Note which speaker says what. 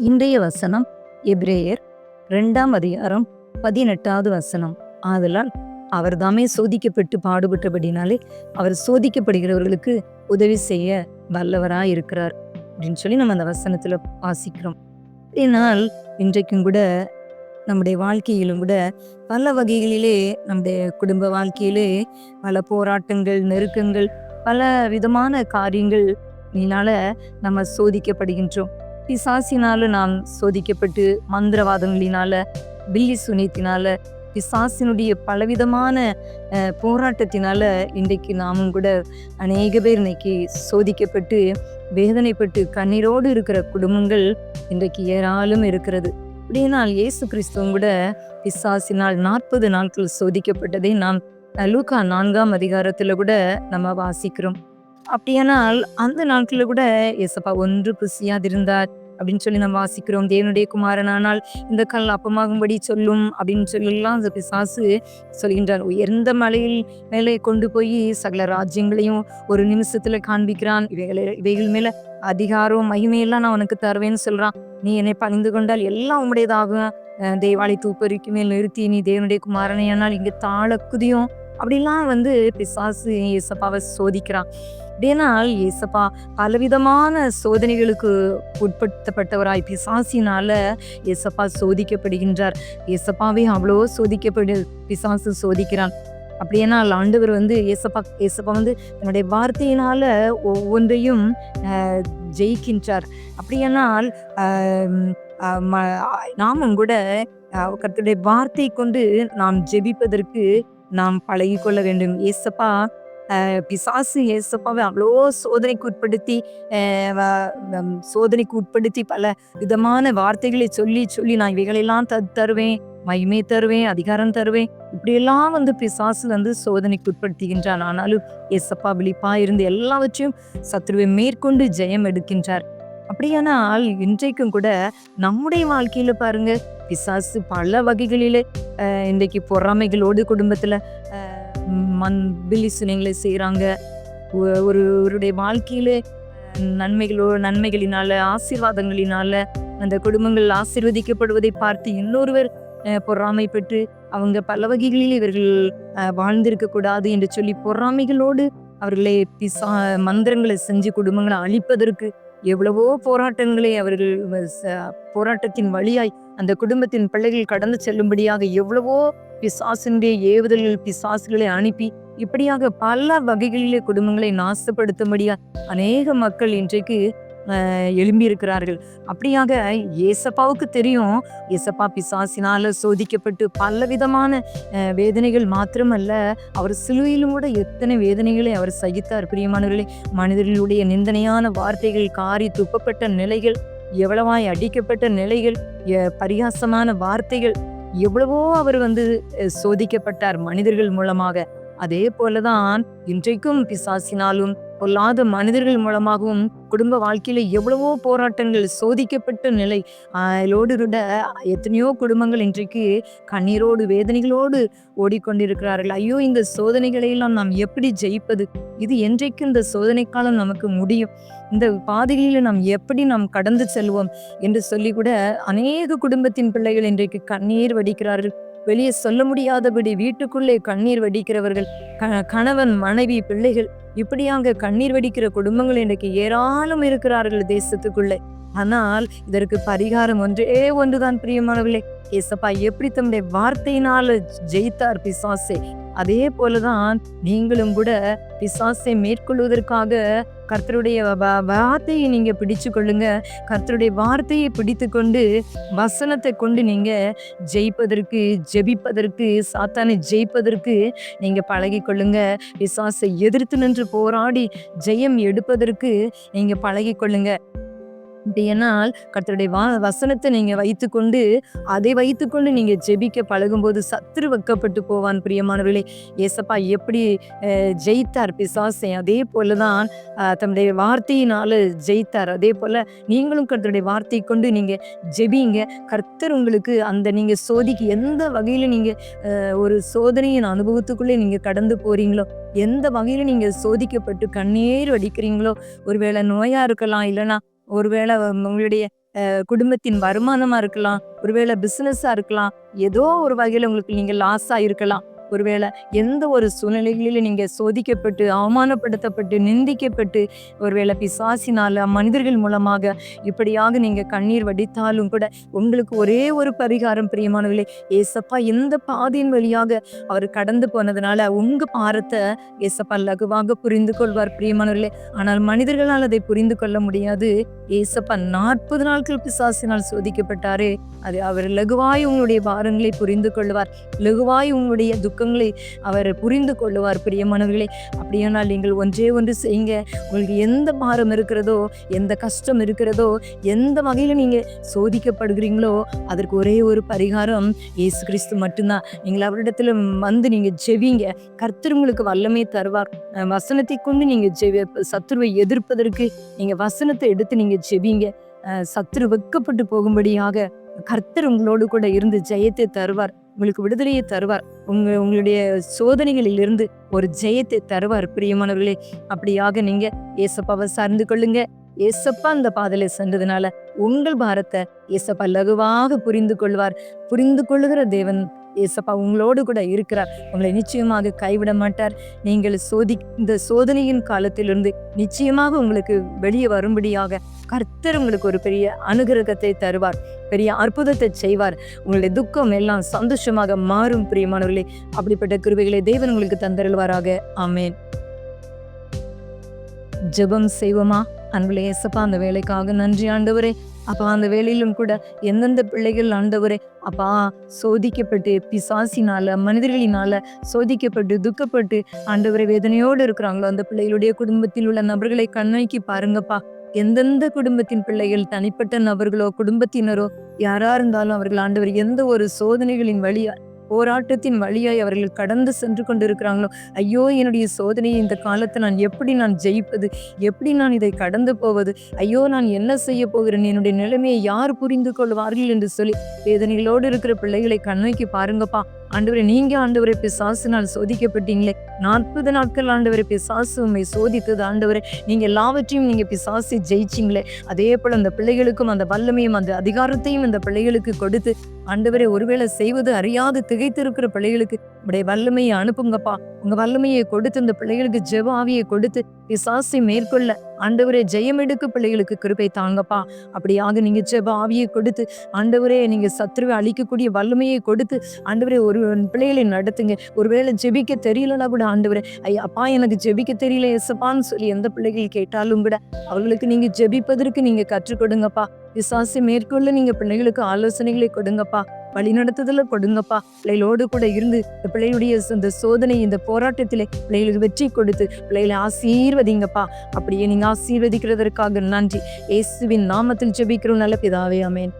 Speaker 1: இன்றைய வசனம் எப்ரேயர் ரெண்டாம் அதிகாரம் பதினெட்டாவது வசனம். ஆதலால் அவர் தாமே சோதிக்கப்பட்டு பாடுபட்டபடினாலே அவர் சோதிக்கப்படுகிறவர்களுக்கு உதவி செய்ய வல்லவராக இருக்கிறார் அப்படின்னு சொல்லி நம்ம அந்த வசனத்தில் வாசிக்கிறோம். இதனால் இன்றைக்கும் கூட நம்முடைய வாழ்க்கையிலும் கூட பல வகைகளிலே நம்முடைய குடும்ப வாழ்க்கையிலே பல போராட்டங்கள் நெருக்கங்கள் பல விதமான காரியங்கள் இதனால நம்ம சோதிக்கப்படுகின்றோம். பிசாசினால நாம் சோதிக்கப்பட்டு மந்திரவாதங்களினால பில்லி சுனியத்தினால பிசாசினுடைய பலவிதமான போராட்டத்தினால இன்றைக்கு நாமும் கூட அநேக பேர் இன்னைக்கு சோதிக்கப்பட்டு வேதனைப்பட்டு கண்ணீரோடு இருக்கிற குடும்பங்கள் இன்றைக்கு ஏராளம் இருக்கிறது. அப்படினால் இயேசு கிறிஸ்துவும் கூட பிசாசினால் நாற்பது நாட்கள் சோதிக்கப்பட்டதை நாம் அஹ், லூக்கா நான்காம் அதிகாரத்தில் கூட நம்ம வாசிக்கிறோம். அப்படியானால் அந்த நாட்கள்ல கூட ஏசப்பா ஒன்று புசியாதிருந்தார் அப்படின்னு சொல்லி நம்ம வாசிக்கிறோம். தேவனுடைய குமாரனானால் இந்த கல் அப்பமாகும்படி சொல்லும் அப்படின்னு சொல்லலாம் அந்த பிசாசு சொல்கின்றார். உயர்ந்த மலையில் மேலே கொண்டு போய் சகல ராஜ்யங்களையும் ஒரு நிமிஷத்துல காண்பிக்கிறான். இவைகளை இவைகள் மேல அதிகாரம் மகிமையெல்லாம் நான் உனக்கு தருவேன்னு சொல்றான். நீ என்னை பணிந்து கொண்டால் எல்லாம் உம்முடையதாகும். அஹ் தேவாலய தூப்பறிக்கு மேல் நிறுத்தி நீ தேவனுடைய குமாரனையானால் இங்க தாழ குதியும் அப்படிலாம் வந்து பிசாசு இயேசப்பாவை சோதிக்கிறான். அப்படின்னால் இயேசப்பா பலவிதமான சோதனைகளுக்கு உட்படுத்தப்பட்டவராய் பிசாசினால இயேசப்பா சோதிக்கப்படுகின்றார். இயேசப்பாவே அவ்வளோ சோதிக்கப்படு பிசாசு சோதிக்கிறான். அப்படியானால் ஆண்டவர் வந்து இயேசப்பா இயேசப்பா வந்து தன்னுடைய வார்த்தையினால ஒவ்வொன்றையும் ஜெயிக்கின்றார். அப்படியானால் நாமும் கூட கருத்துடைய வார்த்தை கொண்டு நாம் ஜெபிப்பதற்கு நாம் பழகி கொள்ள வேண்டும். ஏசப்பா பிசாசு ஏசப்பாவை அவ்வளோ சோதனைக்கு உட்படுத்தி வம், சோதனைக்கு உட்படுத்தி பல விதமான வார்த்தைகளை சொல்லி சொல்லி நான் இவைகளெல்லாம் த தருவேன் மகிமை தருவேன் அதிகாரம் தருவேன். இப்படியெல்லாம் வந்து பிசாசு வந்து சோதனைக்கு உட்படுத்துகின்றான். ஆனாலும் ஏசப்பா விழிப்பா இருந்து எல்லாவற்றையும் சத்ருவை மேற்கொண்டு ஜெயம் எடுக்கின்றார். அப்படியானால் இன்றைக்கும் கூட நம்முடைய வாழ்க்கையில பாருங்க பிசாசு பல வகைகளில இன்றைக்கு பொறாமைகளோடு குடும்பத்துல மண் பில்லி சுனைகளை செய்கிறாங்க ஒரு ஒருடைய வாழ்க்கையிலே நன்மைகளோ நன்மைகளினால ஆசீர்வாதங்களினால அந்த குடும்பங்கள் ஆசீர்வதிக்கப்படுவதை பார்த்து இன்னொருவர் பொறாமை பெற்று அவங்க பல வகைகளில் இவர்கள் வாழ்ந்திருக்கக்கூடாது வாழ்ந்திருக்க கூடாது என்று சொல்லி பொறாமைகளோடு அவர்களை பிசா மந்திரங்களை செஞ்சு குடும்பங்களை அழிப்பதற்கு எவ்வளவோ போராட்டங்களை அவர்கள் போராட்டத்தின் வழியாய் அந்த குடும்பத்தின் பிள்ளைகள் கடந்து செல்லும்படியாக எவ்வளவோ பிசாசினுடைய ஏவுதல்கள் பிசாசுகளை அனுப்பி இப்படியாக பல வகைகளிலே குடும்பங்களை நாசப்படுத்தும்படியா அநேக மக்கள் இன்றைக்கு எழும்பியிருக்கிறார்கள். அப்படியாக ஏசப்பாவுக்கு தெரியும். ஏசப்பா பிசாசினால சோதிக்கப்பட்டு பல விதமான வேதனைகள் மாத்திரமல்ல அவர் சிலுவையிலும் கூட எத்தனை வேதனைகளை அவர் சகித்தார் பிரியமானவர்களே. மனிதர்களுடைய நிந்தனையான வார்த்தைகள் காரி துப்பப்பட்ட நிலைகள் எவ்வளவாய் அடிக்கப்பட்ட நிலைகள் பரியாசமான பரிகாசமான வார்த்தைகள் எவ்வளவோ அவர் வந்து சோதிக்கப்பட்டார் மனிதர்கள் மூலமாக. அதே போலதான் இன்றைக்கும் பிசாசினாலும் பொல்லாத மனிதர்கள் மூலமாகவும் குடும்ப வாழ்க்கையில எவ்வளவோ போராட்டங்கள் சோதிக்கப்பட்ட நிலை. அதோடு விட எத்தனையோ குடும்பங்கள் இன்றைக்கு கண்ணீரோடு வேதனைகளோடு ஓடிக்கொண்டிருக்கிறார்கள். ஐயோ இந்த சோதனைகளையெல்லாம் நாம் எப்படி ஜெயிப்பது? இது என்றைக்கு இந்த சோதனை காலம் நமக்கு முடியும்? இந்த பாதைகளில் நாம் எப்படி நாம் கடந்து செல்வோம்? என்று சொல்லி கூட அநேக குடும்பத்தின் பிள்ளைகள் இன்றைக்கு கண்ணீர் வடிக்கிறார்கள். வெளியே சொல்ல முடியாதபடி வீட்டுக்குள்ளே கண்ணீர் வடிக்கிறவர்கள் க- கணவன் மனைவி பிள்ளைகள் இப்படியாக கண்ணீர் வடிக்கிற குடும்பங்கள் இன்றைக்கு ஏராளம் இருக்கிறார்கள் தேசத்துக்குள்ளே. ஆனால் இதற்கு பரிகாரம் ஒன்றே ஒன்றுதான் பிரியமானவர்களே. ஏசப்பா எப்படி தம்முடைய வார்த்தையினால ஜெயித்தார் பிசாசே? அதே போலதான் நீங்களும் கூட பிசாசை மேற்கொள்வதற்காக கர்த்தருடைய வ- வார்த்தையை நீங்க பிடிச்சு கொள்ளுங்க. கர்த்தருடைய வார்த்தையை பிடித்து கொண்டு வசனத்தை கொண்டு நீங்க ஜெயிப்பதற்கு ஜெபிப்பதற்கு சாத்தானை ஜெயிப்பதற்கு நீங்க பழகி கொள்ளுங்க. பிசாசை எதிர்த்து நின்று போராடி ஜெயம் எடுப்பதற்கு நீங்க பழகி கொள்ளுங்க. அப்படியானால் கர்த்தருடைய வா வசனத்தை நீங்கள் வைத்துக்கொண்டு அதை வைத்துக்கொண்டு நீங்கள் ஜெபிக்க பழகும்போது சத்துரு வைக்கப்பட்டு போவான் பிரியமானவர்களே. ஏசப்பா எப்படி ஜெயித்தார் பிசாசை அதே போல தான் தன்னுடைய வார்த்தையினால ஜெயித்தார். அதே போல் நீங்களும் கர்த்தருடைய வார்த்தை கொண்டு நீங்கள் ஜெபிங்க. கர்த்தர் உங்களுக்கு அந்த நீங்கள் சோதிக்கு எந்த வகையில் நீங்கள் ஒரு சோதனையின் அனுபவத்துக்குள்ளே நீங்கள் கடந்து போகிறீங்களோ எந்த வகையில் நீங்கள் சோதிக்கப்பட்டு கண்ணீர் வடிக்கிறீங்களோ ஒருவேளை நோயாக இருக்கலாம் இல்லைன்னா ஒருவேளை உங்களுடைய குடும்பத்தின் வருமானமா இருக்கலாம் ஒருவேளை பிஸ்னஸாக இருக்கலாம் ஏதோ ஒரு வகையில் உங்களுக்கு நீங்க லாஸாக இருக்கலாம் ஒருவேளை எந்த ஒரு சூழ்நிலைகளிலும் நீங்கள் சோதிக்கப்பட்டு அவமானப்படுத்தப்பட்டு நிந்திக்கப்பட்டு ஒருவேளை பிசாசினால் மனிதர்கள் மூலமாக இப்படியாக நீங்கள் கண்ணீர் வடித்தாலும் கூட உங்களுக்கு ஒரே ஒரு பரிகாரம் பிரியமானவர்களே ஏசப்பா எந்த பாதையின் வழியாக அவர் கடந்து போனதுனால உங்கள் பாரத்தை ஏசப்பா லகுவாக புரிந்து கொள்வார் பிரியமானவர்களே. ஆனால் மனிதர்களால் அதை புரிந்து கொள்ள முடியாது. ஏசப்பா நாற்பது நாட்கள் பிசாசினால் சோதிக்கப்பட்டாரே அது அவர் லகுவாய் உங்களுடைய பாரங்களை புரிந்து கொள்வார். லகுவாய் உங்களுடைய நோக்கங்களை அவர் புரிந்து கொள்ளுவார் பிரியமானவர்களே. அப்படியானால் நீங்கள் ஒன்றே ஒன்று செய்யுங்க. உங்களுக்கு எந்த பாரம் இருக்கிறதோ எந்த கஷ்டம் இருக்கிறதோ எந்த வகையில் நீங்கள் சோதிக்கப்படுகிறீங்களோ அதற்கு ஒரே ஒரு பரிகாரம் இயேசு கிறிஸ்து மட்டும்தான். நீங்கள் அவரிடத்தில் வந்து நீங்கள் ஜெவிங்க கர்த்தர் உங்களுக்கு வல்லமே தருவார். வசனத்தை கொண்டு நீங்கள் ஜெவி சத்துருவை எதிர்ப்பதற்கு நீங்கள் வசனத்தை எடுத்து நீங்கள் ஜெவிங்க சத்துரு வெக்கப்பட்டு போகும்படியாக கர்த்தர் உங்களோடு கூட இருந்து ஜெயத்தை தருவார் உங்களுக்கு விடுதலையை தருவார். உங்க உங்களுடைய சோதனைகளில் இருந்து ஒரு ஜெயத்தை தருவார் பிரியமானவர்களே. அப்படியாக நீங்க ஏசப்பாவை சார்ந்து கொள்ளுங்க. ஏசப்பா அந்த பாதையில சென்றதுனால உங்கள் பாரத்தை ஏசப்பா லகுவாக புரிந்து கொள்வார். புரிந்து கொள்ளுகிற தேவன் ஏசப்பா உங்களோடு கூட இருக்கிறார். உங்களை நிச்சயமாக கைவிட மாட்டார். நீங்கள் சோதி இந்த சோதனையின் காலத்திலிருந்து நிச்சயமாக உங்களுக்கு வெளியே வரும்படியாக கர்த்தர் உங்களுக்கு ஒரு பெரிய அனுகிரகத்தை தருவார் பெரிய அற்புதத்தை செய்வார். உங்களுடைய துக்கம் எல்லாம் சந்தோஷமாக மாறும் பிரியமானவர்களே. அப்படிப்பட்ட கிருபைகளை தேவன் உங்களுக்கு தந்தருள்வாராக. ஆமென். ஜெபம் செய்வோமா? அன்புல ஏசப்பா அந்த வேலைக்காக நன்றி ஆண்டவரே. அப்பா அந்த வேலையிலும் கூட எந்தெந்த பிள்ளைகள் ஆண்டவரே அப்பா சோதிக்கப்பட்டு பிசாசினால மனிதர்களினால சோதிக்கப்பட்டு துக்கப்பட்டு ஆண்டவரை வேதனையோடு இருக்கிறாங்களோ அந்த பிள்ளைகளுடைய குடும்பத்தில் உள்ள நபர்களை கண்ணோக்கி பாருங்கப்பா. எந்தெந்த குடும்பத்தின் பிள்ளைகள் தனிப்பட்ட நபர்களோ குடும்பத்தினரோ யாரா இருந்தாலும் அவர்கள் ஆண்டவர் எந்த ஒரு சோதனைகளின் வழியா போராட்டத்தின் வழியாய் அவர்கள் கடந்து சென்று கொண்டிருக்கிறாங்களோ? ஐயோ என்னுடைய சோதனையை இந்த காலத்தை நான் எப்படி நான் ஜெயிப்பது? எப்படி நான் இதை கடந்து போவது? ஐயோ நான் என்ன செய்ய போகிறேன்? என்னுடைய நிலைமையை யார் புரிந்து கொள்வார்கள் என்று சொல்லி வேதனைகளோடு இருக்கிற பிள்ளைகளை கண்ணோக்கி பாருங்கப்பா. ஆண்டவரை நீங்க ஆண்டவரை பிசாசினால் சோதிக்கப்பட்டீங்களே. நாற்பது நாட்கள் ஆண்டவரை பிசாசு உண்மை சோதித்தது ஆண்டவரை. நீங்க எல்லாவற்றையும் நீங்க பிசாசி ஜெயிச்சிங்களே. அதே போல அந்த பிள்ளைகளுக்கும் அந்த வல்லமையும் அந்த அதிகாரத்தையும் அந்த பிள்ளைகளுக்கு கொடுத்து ஆண்டவரை ஒருவேளை செய்வது அறியாது திகைத்திருக்கிற பிள்ளைகளுக்கு உடைய வல்லமையை அனுப்புங்கப்பா. உங்க வல்லமையை கொடுத்து இந்த பிள்ளைகளுக்கு ஜெப ஆவியை கொடுத்து விசாசி மேற்கொள்ள ஆண்டவரே ஜெயம் எடுக்க பிள்ளைகளுக்கு கிருபை தாங்கப்பா. அப்படியாக நீங்க ஜெப ஆவியை கொடுத்து ஆண்டவரே நீங்க சத்ருவை அழிக்கக்கூடிய வல்லமையை கொடுத்து ஆண்டவரே ஒரு பிள்ளைகளை நடத்துங்க. ஒருவேளை ஜெபிக்க தெரியலனா கூட ஆண்டவரே ஐயா அப்பா எனக்கு ஜெபிக்க தெரியல எசப்பான்னு சொல்லி எந்த பிள்ளைகள் கேட்டாலும் கூட அவர்களுக்கு நீங்க ஜெபிப்பதற்கு நீங்க கற்றுக் கொடுங்கப்பா. விசாசி மேற்கொள்ள நீங்க பிள்ளைகளுக்கு ஆலோசனைகளை கொடுங்கப்பா. வழி நடத்துதல கொடுங்கப்பா. பிள்ளைகளோடு கூட இருந்து இந்த பிள்ளைகளுடைய இந்த சோதனை இந்த போராட்டத்திலே பிள்ளைகளுக்கு வெற்றி கொடுத்து பிள்ளைகளை ஆசீர்வதிங்கப்பா. அப்படியே நீங்க ஆசீர்வதிக்கிறதற்காக நன்றி. இயேசுவின் நாமத்தில் ஜெபிக்கிறோம். நல்ல பிதாவே அமேன்